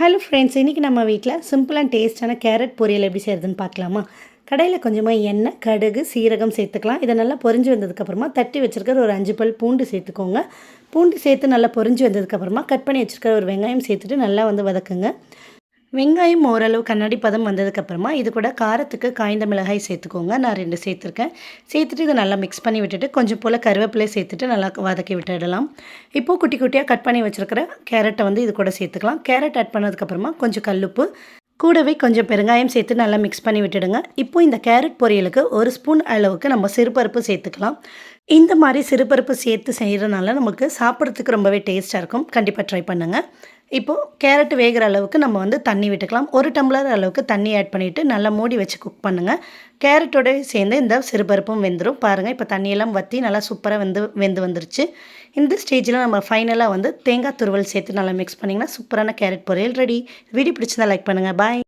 Hello friends இன்றைக்கி நம்ம வீட்டில் சிம்பிள் அண்ட் டேஸ்டான கேரட் பொரியல் எப்படி செய்கிறதுன்னு பார்க்கலாமா? கடையில் கொஞ்சமாக எண்ணெய் கடுகு சீரகம் சேர்த்துக்கலாம். இதை நல்லா பொரிஞ்சு வந்ததுக்கப்புறமா தட்டி வச்சுருக்கிற ஒரு அஞ்சு பல் பூண்டு சேர்த்துக்கோங்க. பூண்டு சேர்த்து நல்லா பொரிஞ்சு வந்ததுக்கப்புறமா கட் பண்ணி வச்சுருக்கிற ஒரு வெங்காயம் சேர்த்துட்டு நல்லா வந்து வதக்குங்க. வெங்காயம் ஓரளவு கண்ணாடி பதம் வந்ததுக்கப்புறமா இது கூட காரத்துக்கு காய்ந்த மிளகாய் சேர்த்துக்கோங்க. நான் ரெண்டு சேர்த்துருக்கேன். சேர்த்துட்டு இதை நல்லா மிக்ஸ் பண்ணி விட்டுட்டு கொஞ்சம் போல் கருவேப்பிலை சேர்த்துட்டு நல்லா வதக்கி விட்டுடலாம். இப்போது குட்டி குட்டியாக கட் பண்ணி வச்சுருக்கிற கேரட்டை வந்து இது கூட சேர்த்துக்கலாம். கேரட் ஆட் பண்ணதுக்கப்புறமா கொஞ்சம் கல்லுப்பு கூடவே கொஞ்சம் பெருங்காயம் சேர்த்து நல்லா மிக்ஸ் பண்ணி விட்டுடுங்க. இப்போது இந்த கேரட் பொரியலுக்கு ஒரு ஸ்பூன் அளவுக்கு நம்ம சிறுபருப்பு சேர்த்துக்கலாம். இந்த மாதிரி சிறுபருப்பு சேர்த்து செய்கிறதுனால நமக்கு சாப்பிட்றதுக்கு ரொம்பவே டேஸ்ட்டாக இருக்கும். கண்டிப்பாக ட்ரை பண்ணுங்கள் இப்போது கேரட் வேகிற அளவுக்கு நம்ம வந்து தண்ணி விட்டுக்கலாம். ஒரு டம்ளர் அளவுக்கு தண்ணி ஆட் பண்ணிவிட்டு நல்லா மூடி வச்சு குக் பண்ணுங்கள் கேரட்டோட சேர்ந்து இந்த சிறுபருப்பும் வெந்துடும் பாருங்கள் இப்போ தண்ணியெல்லாம் வற்றி நல்லா சூப்பராக வெந்து வெந்து வந்துருச்சு. இந்த ஸ்டேஜில் நம்ம ஃபைனலாக வந்து தேங்காய் துருவல் சேர்த்து நல்லா மிக்ஸ் பண்ணிங்கன்னா சூப்பரான கேரட் பொரியல் ரெடி வீடியோ பிடிச்சிருந்தா லைக் பண்ணுங்கள் பாய்